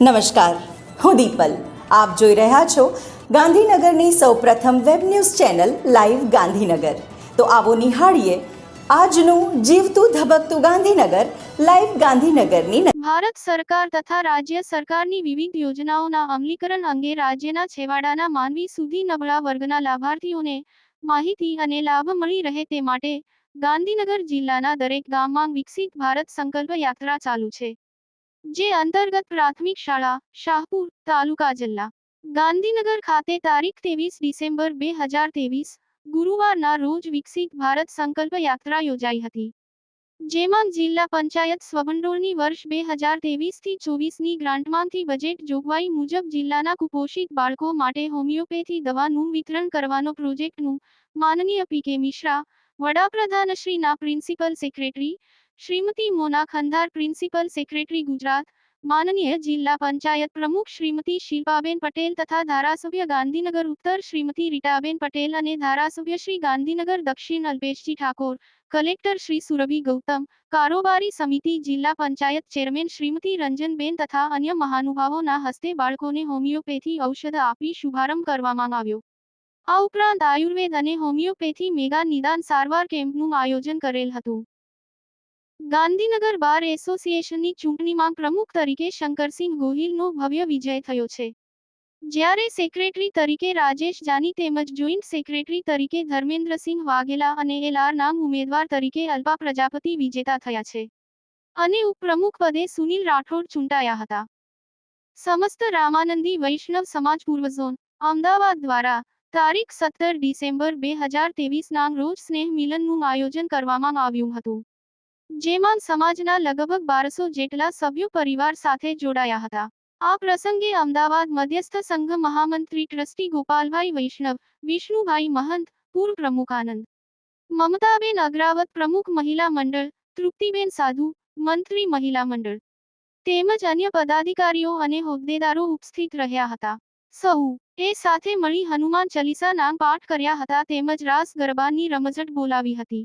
નમસ્કાર, હું દીપલ. આપ જોઈ રહ્યા છો ગાંધીનગરની સૌપ્રથમ web news channel live Gandhinagar. તો આવો નિહાળીએ આજનું જીવતું ધબકતું ગાંધીનગર, લાઈવ ગાંધીનગરની ભારત સરકાર તથા રાજ્ય સરકારની વિવિધ યોજનાઓના અમલીકરણ અંગે રાજ્યના છેવાડાના માનવી સુધી નબળા વર્ગના લાભાર્થીઓને માહિતી અને લાભ મળી રહે તે માટે ગાંધીનગર જિલ્લાના દરેક ગામમાં વિકસિત ભારત સંકલ્પ યાત્રા ચાલુ છે. જે અંતર્ગત પ્રાથમિક શાળા, શાહપુર તાલુકા જિલ્લા. ગાંધીનગર ખાતે તારીખ ત્રેવીસ ડિસેમ્બર બે હજાર ત્રેવીસ, ગુરુવારના રોજ વિકસિત ભારત સંકલ્પ યાત્રા યોજાઈ હતી. જેમાં જિલ્લા પંચાયત સ્વભંડોળની વર્ષ બે હજાર ત્રેવીસથી ચોવીસની ગ્રાન્ટમાંથી બજેટ જોગવાઈ મુજબ જિલ્લાના કુપોષિત બાળકો માટે હોમિયોપેથી દવાનું વિતરણ કરવાનો પ્રોજેક્ટનું માનનીય P K Mishra વડાપ્રધાનશ્રીના principal secretary Shrimati Mona Khandhar principal secretary Gujarat, માનનીય જિલ્લા પંચાયત પ્રમુખ શ્રીમતી શિલ્પાબેન પટેલ તથા ધારાસભ્ય ગાંધીનગર ઉત્તર શ્રીમતી રીટાબેન પટેલ અને ધારાસભ્ય શ્રી ગાંધીનગર દક્ષિણ અલ્પેશજી ઠાકોર, કલેક્ટર શ્રી સુરભી ગૌતમ, કારોબારી સમિતિ જિલ્લા પંચાયત ચેરમેન શ્રીમતી રંજનબેન તથા અન્ય મહાનુભાવોના હસ્તે બાળકોને હોમિયોપેથી ઔષધ આપી શુભારંભ કરવામાં આવ્યો. આ ઉપરાંત આયુર્વેદ અને હોમિયોપેથી મેગા નિદાન સારવાર કેમ્પનું આયોજન કરેલ હતું. ગાંધીનગર બાર એસોસિએશનની ચૂંટણીમાં પ્રમુખ તરીકે શંકરસિંહ ગોહિલનો ભવ્ય વિજય થયો છે. જ્યારે સેક્રેટરી તરીકે રાજેશ જાની તેમજ જોઈન્ટ સેક્રેટરી તરીકે ધર્મેન્દ્રસિંહ વાઘેલા અને એલઆર નામ ઉમેદવાર તરીકે અલ્પા પ્રજાપતિ વિજેતા થયા છે. અને ઉપપ્રમુખ પદે સુનિલ રાઠોડ ચૂંટાયા હતા. સમસ્ત રામાનંદી વૈષ્ણવ સમાજ પૂર્વ ઝોન, અમદાવાદ દ્વારા તારીખ સત્તર ડિસેમ્બર બે હજાર ત્રેવીસના રોજ સ્નેહ મિલનનું આયોજન કરવામાં આવ્યું હતું. જેમાં સમાજના લગભગ બારસો જેટલા સભ્યો પરિવાર સાથે જોડાયા હતા. આ પ્રસંગે અમદાવાદ મધ્યસ્થ સંઘ મહામંત્રી ટ્રસ્ટી ગોપાલભાઈ વૈષ્ણવ, વિષ્ણુભાઈ મહંત, પૂર્વ પ્રમુખ આનંદ, મમતાબેન અગ્રાવત પ્રમુખ મહિલા મંડળ, તૃપ્તિબેન સાધુ, મંત્રી મહિલા મંડળ તેમજ અન્ય પદાધિકારીઓ અને હોદ્દેદારો ઉપસ્થિત રહ્યા હતા. સૌ એ સાથે મળી હનુમાન ચાલીસા નામ પાઠ કર્યા હતા તેમજ રાસ ગરબાની રમઝટ બોલાવી હતી.